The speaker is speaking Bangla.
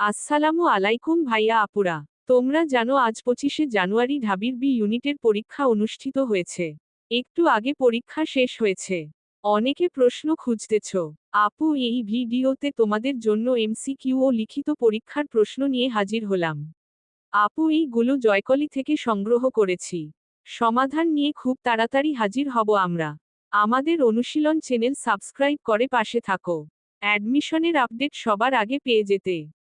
আসসালামু আলাইকুম ভাইয়া আপুরা। তোমরা জানো আজ পঁচিশে জানুয়ারি ঢাবির বি ইউনিটের পরীক্ষা অনুষ্ঠিত হয়েছে। একটু আগে পরীক্ষা শেষ হয়েছে। অনেকে প্রশ্ন খুঁজতেছ, আপু, এই ভিডিওতে তোমাদের জন্য এমসিকিউ ও লিখিত পরীক্ষার প্রশ্ন নিয়ে হাজির হলাম। আপু, এইগুলো জয়কলি থেকে সংগ্রহ করেছি। সমাধান নিয়ে খুব তাড়াতাড়ি হাজির হব আমরা। আমাদের অনুশীলন চ্যানেল সাবস্ক্রাইব করে পাশে থাকো। অ্যাডমিশনের আপডেট সবার আগে পেয়ে যেতে।